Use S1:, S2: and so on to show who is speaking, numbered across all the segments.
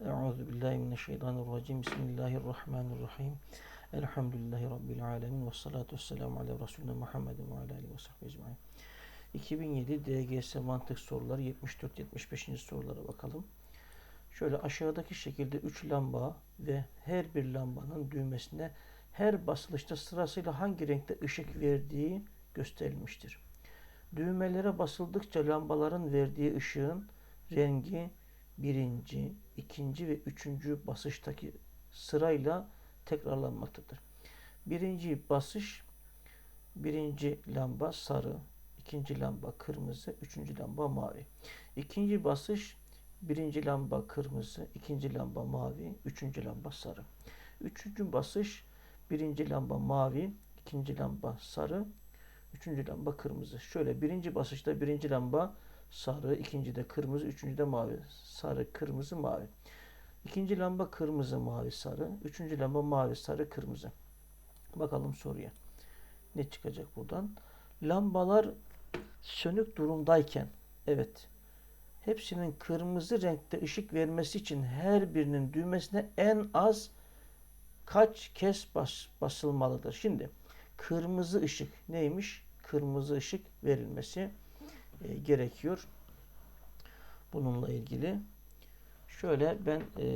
S1: Euzu billahi mineşşeytanirracim. Bismillahirrahmanirrahim. Elhamdülillahi rabbil alamin ve salatu vesselamu ala resulina Muhammedin ve ala alihi ve sahbihi ecmaîn. 2007 DGS mantık soruları 74 75. sorulara bakalım. Şöyle aşağıdaki şekilde 3 lamba ve her bir lambanın düğmesine her basılışta sırasıyla hangi renkte ışık verdiği gösterilmiştir. Düğmelere basıldıkça lambaların verdiği ışığın rengi birinci, ikinci ve üçüncü basıştaki sırayla tekrarlanmaktadır. Birinci basış, birinci lamba sarı, ikinci lamba kırmızı, üçüncü lamba mavi. İkinci basış, birinci lamba kırmızı, ikinci lamba mavi, üçüncü lamba sarı. Üçüncü basış, birinci lamba mavi, ikinci lamba sarı, üçüncü lamba kırmızı. Şöyle birinci basışta birinci lamba sarı, ikinci de kırmızı, üçüncü de mavi. Sarı, kırmızı, mavi. İkinci lamba kırmızı, mavi, sarı. Üçüncü lamba mavi, sarı, kırmızı. Bakalım soruya. Ne çıkacak buradan? Lambalar sönük durumdayken, evet, hepsinin kırmızı renkte ışık vermesi için her birinin düğmesine en az kaç kez bas, basılmalıdır? Şimdi kırmızı ışık neymiş? Kırmızı ışık verilmesi e, gerekiyor. Bununla ilgili. Şöyle ben e,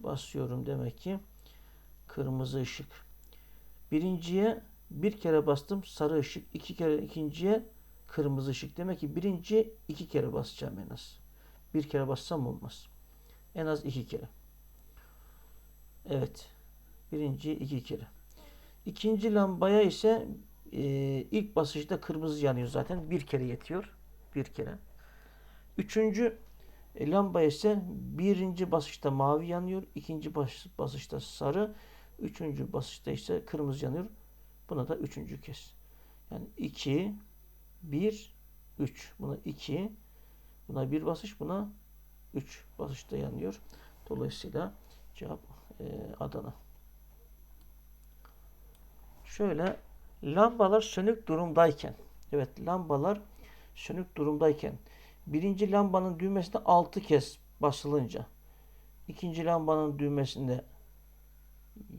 S1: basıyorum demek ki kırmızı ışık. Birinciye bir kere bastım sarı ışık. iki kere ikinciye kırmızı ışık. Demek ki birinci iki kere basacağım en az. Bir kere bassam olmaz. En az iki kere. Evet. Birinci iki kere. İkinci lambaya ise e, ilk basışta kırmızı yanıyor zaten. Bir kere yetiyor. Bir kere. Üçüncü e, lamba ise birinci basışta mavi yanıyor. ikinci bas, basışta sarı. Üçüncü basışta ise kırmızı yanıyor. Buna da üçüncü kez. Yani iki, bir, üç. Buna iki, buna bir basış, buna üç basışta yanıyor. Dolayısıyla cevap e, Adana. Şöyle lambalar sönük durumdayken evet lambalar sönük durumdayken birinci lambanın düğmesine 6 kez basılınca ikinci lambanın düğmesinde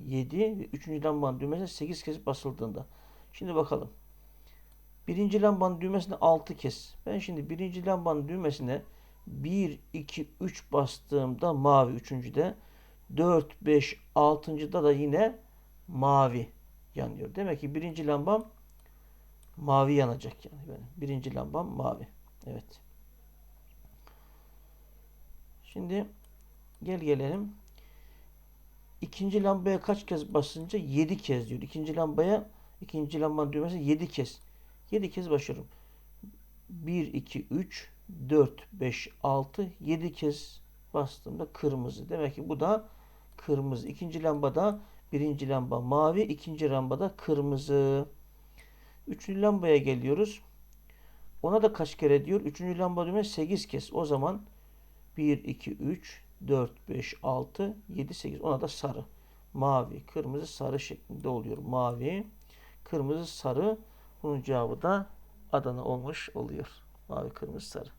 S1: 7 ve üçüncü lambanın düğmesine 8 kez basıldığında. Şimdi bakalım. Birinci lambanın düğmesine 6 kez. Ben şimdi birinci lambanın düğmesine 1, 2, 3 bastığımda mavi üçüncüde 4, 5, 6. da yine mavi yanıyor. Demek ki birinci lambam mavi yanacak yani benim. Birinci lambam mavi. Evet. Şimdi gel gelelim. İkinci lambaya kaç kez basınca? 7 kez diyor. İkinci lambaya ikinci lambanın düğmesi 7 kez. 7 kez başlıyorum. 1, 2, 3, 4, 5, 6, 7 kez bastığımda kırmızı. Demek ki bu da kırmızı. İkinci lambada birinci lamba mavi, ikinci lambada kırmızı. Üçüncü lambaya geliyoruz. Ona da kaç kere diyor? Üçüncü lamba düğme 8 kez. O zaman 1, 2, 3, 4, 5, 6, 7, 8. Ona da sarı. Mavi, kırmızı, sarı şeklinde oluyor. Mavi, kırmızı, sarı. Bunun cevabı da Adana olmuş oluyor. Mavi, kırmızı, sarı.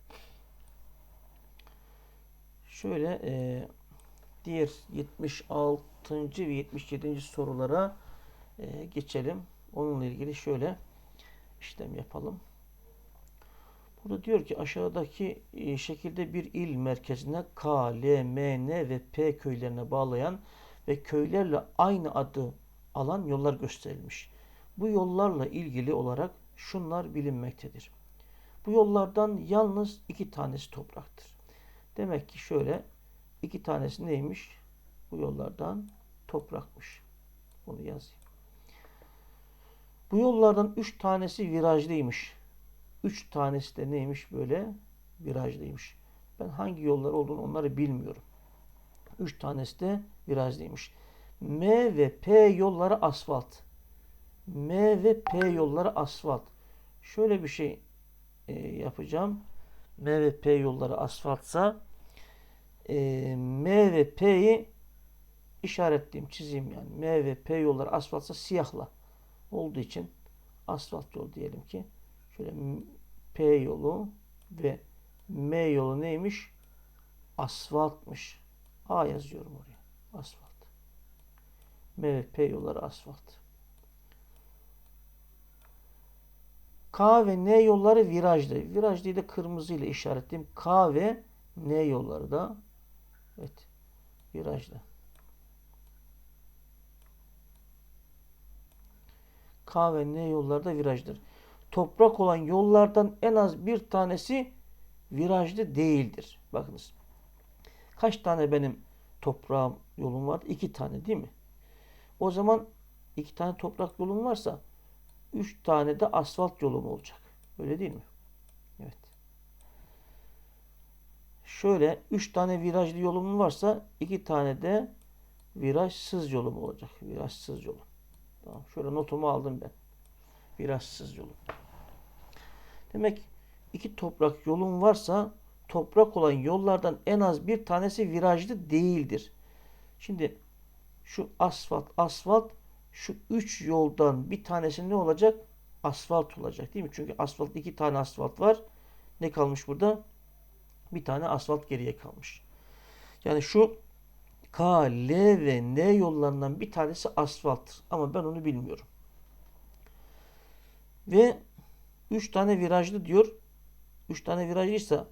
S1: Şöyle e, diğer 76. ve 77. sorulara e, geçelim. Onunla ilgili şöyle işlem yapalım. Burada diyor ki aşağıdaki e, şekilde bir il merkezine K, L, M, N ve P köylerine bağlayan ve köylerle aynı adı alan yollar gösterilmiş. Bu yollarla ilgili olarak şunlar bilinmektedir. Bu yollardan yalnız iki tanesi topraktır. Demek ki şöyle iki tanesi neymiş? Bu yollardan toprakmış. Bunu yazayım. Bu yollardan üç tanesi virajlıymış. Üç tanesi de neymiş böyle? Virajlıymış. Ben hangi yollar olduğunu onları bilmiyorum. Üç tanesi de virajlıymış. M ve P yolları asfalt. M ve P yolları asfalt. Şöyle bir şey e, yapacağım. M ve P yolları asfaltsa e, M ve P'yi işaretleyeyim, çizeyim yani. M ve P yolları asfaltsa siyahla olduğu için asfalt yol diyelim ki. Şöyle P yolu ve M yolu neymiş? Asfaltmış. A yazıyorum oraya. Asfalt. M ve P yolları asfalt. K ve N yolları virajlı. Virajlıyı da kırmızı ile işaretleyeyim. K ve N yolları da evet virajlı. K ve N yolları da virajdır. Toprak olan yollardan en az bir tanesi virajlı değildir. Bakınız. Kaç tane benim toprağım yolum var? İki tane değil mi? O zaman iki tane toprak yolum varsa üç tane de asfalt yolum olacak. Öyle değil mi? Evet. Şöyle üç tane virajlı yolum varsa iki tane de virajsız yolum olacak. Virajsız yolum. Tamam. Şöyle notumu aldım ben. Virajsız yolum. Demek iki toprak yolun varsa toprak olan yollardan en az bir tanesi virajlı değildir. Şimdi şu asfalt, asfalt şu üç yoldan bir tanesi ne olacak? Asfalt olacak değil mi? Çünkü asfalt iki tane asfalt var. Ne kalmış burada? Bir tane asfalt geriye kalmış. Yani şu K, L ve N yollarından bir tanesi asfalttır. Ama ben onu bilmiyorum. Ve 3 tane virajlı diyor. 3 tane virajlıysa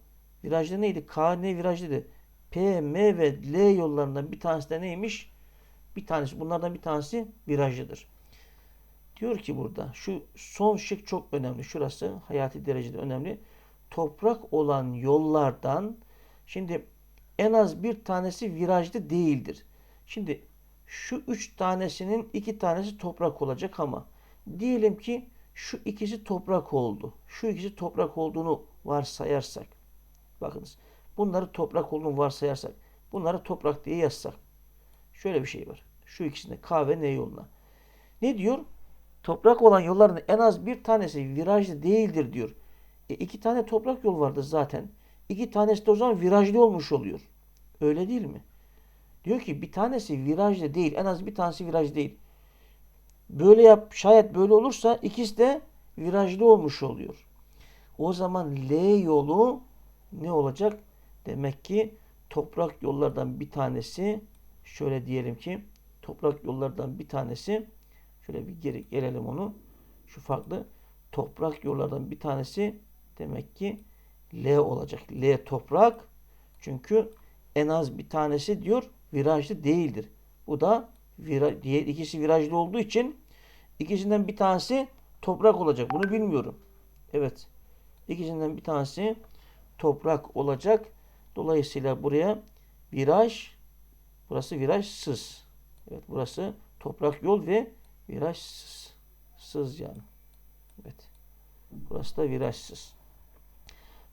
S1: virajlı neydi? K, N virajlıydı. P, M ve L yollarından bir tanesi de neymiş? Bir tanesi bunlardan bir tanesi virajlıdır. Diyor ki burada şu son şık çok önemli. Şurası hayati derecede önemli. Toprak olan yollardan şimdi en az bir tanesi virajlı değildir. Şimdi şu üç tanesinin iki tanesi toprak olacak ama diyelim ki şu ikisi toprak oldu. Şu ikisi toprak olduğunu varsayarsak. Bakınız. Bunları toprak olduğunu varsayarsak. Bunları toprak diye yazsak. Şöyle bir şey var. Şu ikisinde K ve N yoluna. Ne diyor? Toprak olan yolların en az bir tanesi virajlı değildir diyor. E iki tane toprak yol vardı zaten. İki tanesi de o zaman virajlı olmuş oluyor. Öyle değil mi? Diyor ki bir tanesi virajlı değil. En az bir tanesi viraj değil. Böyle yap, şayet böyle olursa ikisi de virajlı olmuş oluyor. O zaman L yolu ne olacak? Demek ki toprak yollardan bir tanesi şöyle diyelim ki toprak yollardan bir tanesi şöyle bir geri gelelim onu. Şu farklı toprak yollardan bir tanesi demek ki L olacak. L toprak çünkü en az bir tanesi diyor virajlı değildir. Bu da vira, diğer ikisi virajlı olduğu için ikisinden bir tanesi toprak olacak. Bunu bilmiyorum. Evet. İkisinden bir tanesi toprak olacak. Dolayısıyla buraya viraj burası virajsız. Evet burası toprak yol ve virajsız. Sız yani. Evet. Burası da virajsız.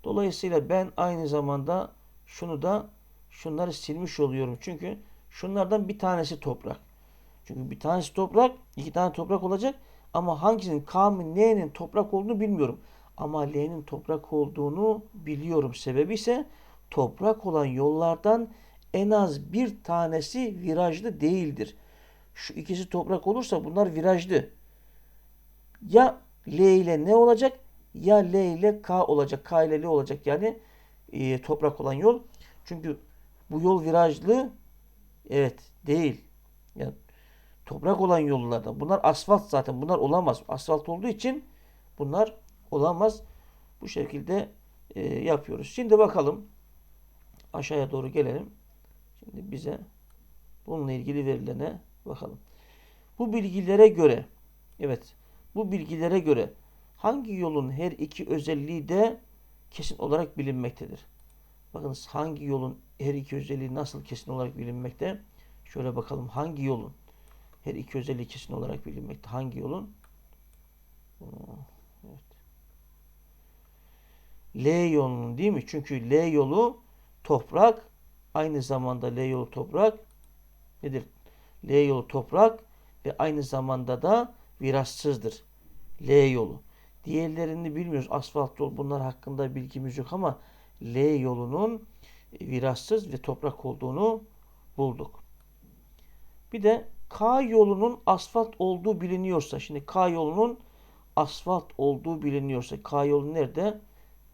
S1: Dolayısıyla ben aynı zamanda şunu da şunları silmiş oluyorum. Çünkü şunlardan bir tanesi toprak. Çünkü bir tanesi toprak, iki tane toprak olacak. Ama hangisinin K mı N'nin toprak olduğunu bilmiyorum. Ama L'nin toprak olduğunu biliyorum. Sebebi ise toprak olan yollardan en az bir tanesi virajlı değildir. Şu ikisi toprak olursa bunlar virajlı. Ya L ile ne olacak? Ya L ile K olacak. K ile L olacak. Yani e, toprak olan yol. Çünkü bu yol virajlı evet değil. Yani toprak olan yollarda. Bunlar asfalt zaten. Bunlar olamaz. Asfalt olduğu için bunlar olamaz. Bu şekilde e, yapıyoruz. Şimdi bakalım. Aşağıya doğru gelelim. Şimdi bize bununla ilgili verilene bakalım. Bu bilgilere göre evet bu bilgilere göre hangi yolun her iki özelliği de kesin olarak bilinmektedir? Bakınız hangi yolun her iki özelliği nasıl kesin olarak bilinmekte? Şöyle bakalım hangi yolun her iki özelliği kesin olarak bilinmekte. Hangi yolun? Evet. L yolunun değil mi? Çünkü L yolu toprak aynı zamanda L yolu toprak nedir? L yolu toprak ve aynı zamanda da virajsızdır. L yolu. Diğerlerini bilmiyoruz. Asfalt yol bunlar hakkında bilgimiz yok ama L yolunun virajsız ve toprak olduğunu bulduk. Bir de K yolunun asfalt olduğu biliniyorsa, şimdi K yolunun asfalt olduğu biliniyorsa, K yolu nerede?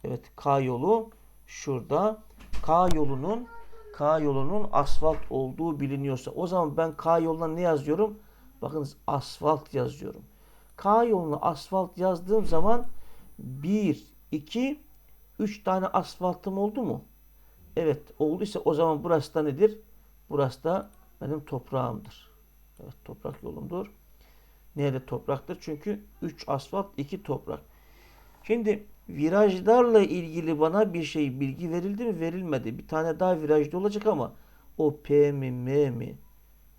S1: Evet, K yolu şurada. K yolunun K yolunun asfalt olduğu biliniyorsa o zaman ben K yoluna ne yazıyorum? Bakınız asfalt yazıyorum. K yoluna asfalt yazdığım zaman 1, 2, 3 tane asfaltım oldu mu? Evet olduysa o zaman burası da nedir? Burası da benim toprağımdır. Evet toprak yolumdur. Nerede topraktır? Çünkü 3 asfalt 2 toprak. Şimdi virajlarla ilgili bana bir şey bilgi verildi mi? Verilmedi. Bir tane daha virajda olacak ama o P mi M mi?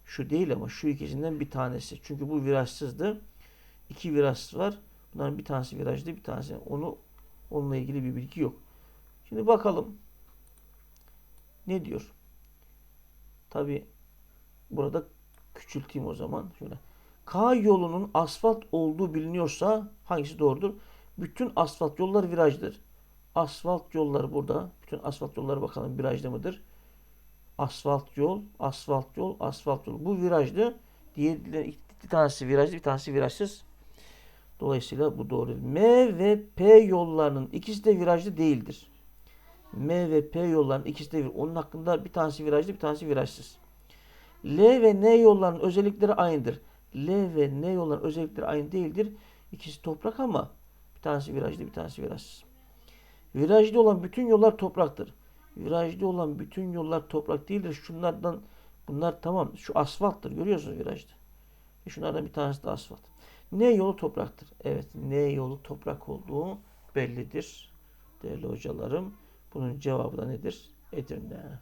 S1: Şu değil ama şu ikisinden bir tanesi. Çünkü bu virajsızdı. İki viraj var. Bunların bir tanesi virajlı bir tanesi. Onu onunla ilgili bir bilgi yok. Şimdi bakalım. Ne diyor? Tabi burada küçülteyim o zaman. Şöyle. K yolunun asfalt olduğu biliniyorsa hangisi doğrudur? Bütün asfalt yollar virajdır. Asfalt yollar burada. Bütün asfalt yolları bakalım virajda mıdır? Asfalt yol, asfalt yol, asfalt yol. Bu virajlı. Diğer iki tanesi virajlı, bir tanesi virajsız. Dolayısıyla bu doğru. M ve P yollarının ikisi de virajlı değildir. M ve P yollarının ikisi de vir- onun hakkında bir tanesi virajlı, bir tanesi virajsız. L ve N yollarının özellikleri aynıdır. L ve N yolların özellikleri aynı değildir. İkisi toprak ama bir tanesi virajlı, bir tanesi virajsız. Virajlı olan bütün yollar topraktır. Virajlı olan bütün yollar toprak değildir. Şunlardan bunlar tamam. Şu asfalttır. Görüyorsunuz virajda. E şunlardan bir tanesi de asfalt. N yolu topraktır. Evet, N yolu toprak olduğu bellidir. Değerli hocalarım. Bunun cevabı da nedir? Edirne.